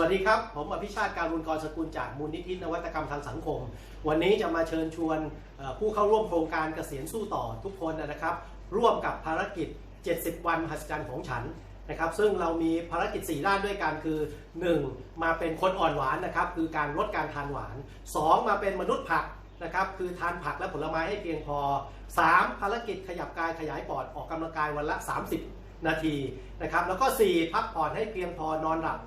วัสดีครับ ผมอภิชาติการุณกรสกุลจากมูลนิธินวัตกรรมทางสังคม วันนี้จะมาเชิญชวนผู้เข้าร่วมโครงการเกษียณสู้ต่อทุกคนนะครับ ร่วมกับภารกิจ 70 วันมหัศจรรย์ของฉันนะครับซึ่งเรามีภารกิจ 4 ด้านด้วยกันคือ 1. มาเป็นคนอ่อนหวานนะครับคือการลดการทานหวาน 2. มาเป็นมนุษย์ผักนะครับคือทานผักและผลไม้ให้เพียงพอ 3. ภารกิจขยับกายขยายปอดออกกำลังกายวันละ 30 นาทีนะครับแล้วก็ 4. พักผ่อนให้เพียงพอนอนหลับ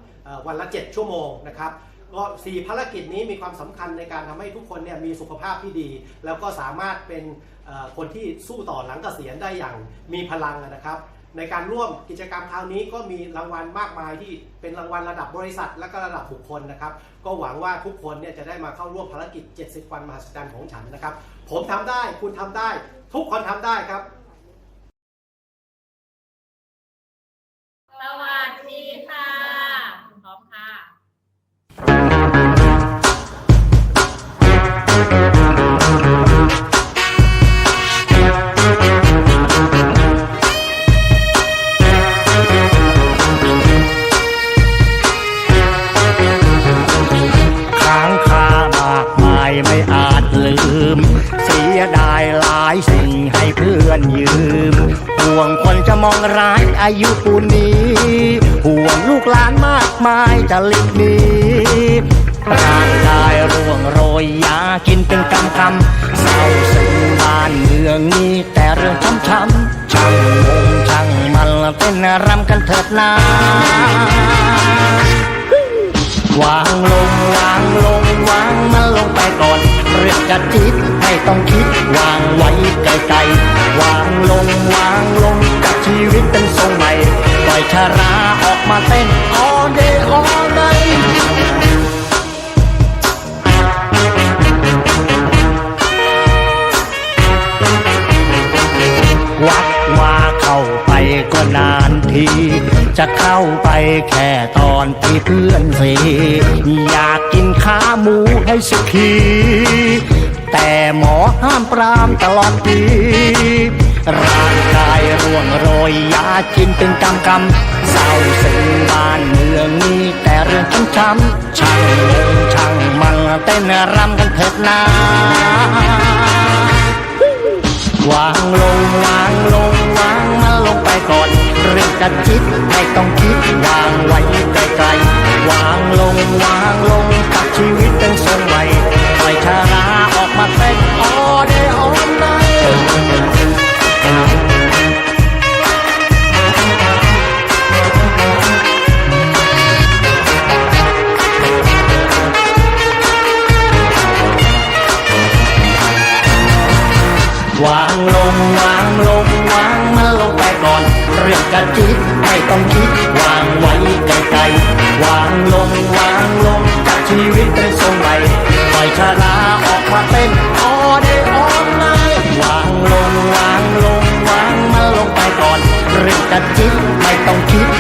วันละ 7 ชั่วโมงนะครับก็สี่ภารกิจนี้มีความสำคัญในการทำให้ทุกคนเนี่ยมีสุขภาพที่ดี แล้วก็สามารถเป็นคนที่สู้ต่อหลังเกษียณได้อย่างมีพลังนะครับ ในการร่วมกิจกรรมคราวนี้ก็มีรางวัลมากมายที่เป็นรางวัลระดับบริษัท และก็ระดับบุคคลนะครับ ก็หวังว่าทุกคนเนี่ยจะได้มาเข้าร่วมภารกิจ 70 วันมหัศจรรย์ของฉันนะครับ ผมทำได้คุณทำได้ ทุกคนทำได้ครับ จลืม เสียดายหลายสิ่งให้เพื่อนยืม ห่วงคนจะมองร้ายอายุปูนนี้ ห่วงลูกหลานมากมายจะลิกหนีร่างกายร่วงโรยยากินเป็นกำคำเศร้าซึ้งบ้านเมืองนี้แต่เรื่องช้ำช้ำช่างงงช่างมันเต้นรำกันเถิดนาวาง ลงวางลงวางมันลงไปก่อน เรื่องจะจิตไม่ต้องคิดวางไว้ไกลๆวางลงวางลงกับชีวิตเป็นทรงใหม่ปล่อยชาราออกมาเต้น all day all night วัดว่าเข้าไปก็นานที จะเข้าไปแค่ตอนที่เพื่อนสีอยากกินขาหมูให้สุขีแต่หมอห้ามปรามตลอดปีร่างกายร่วงโรยยากินเป็นกำกำเศร้าซึ้งบ้านเมืองนี้แต่เรื่องช้ำช้ำๆช่างลงช่างมันเต้นรำกันเถิดนาวางลงวางลง เรื่องจะคิดไม่ต้องคิดวางไว้ไกลๆวางลงวาง วางลงวางลงวางมันลงไปก่อน เรื่องกระจิตไม่ต้องคิดวางไว้ไกลๆวางลงวางลงกับชีวิตเป็นทรงใหม่ปล่อยชาราออกมาเต้นออเดออนไลวางลงวางลงวางมันลงไปก่อน เรื่องกระจิตไม่ต้องคิด